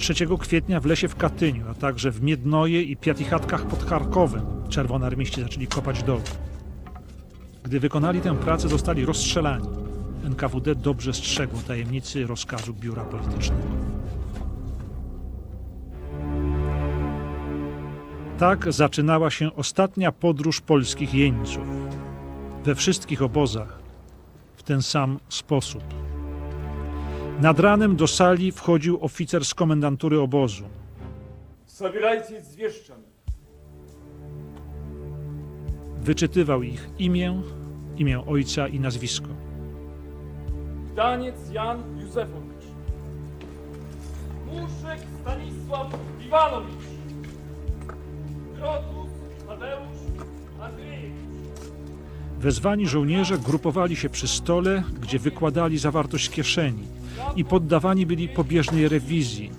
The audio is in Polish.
3 kwietnia w lesie w Katyniu, a także w Miednoje i Piatichatkach pod Charkowem czerwonoarmiści zaczęli kopać doły. Gdy wykonali tę pracę, zostali rozstrzelani. NKWD dobrze strzegło tajemnicy rozkazu biura politycznego. Tak zaczynała się ostatnia podróż polskich jeńców. We wszystkich obozach w ten sam sposób. Nad ranem do sali wchodził oficer z komendantury obozu. Zabierajcie z wieszczan. Wyczytywał ich imię, imię ojca i nazwisko. Daniec Jan Józefowicz. Muszek Stanisław Iwanowicz. Grotu Wezwani żołnierze grupowali się przy stole, gdzie wykładali zawartość kieszeni i poddawani byli pobieżnej rewizji.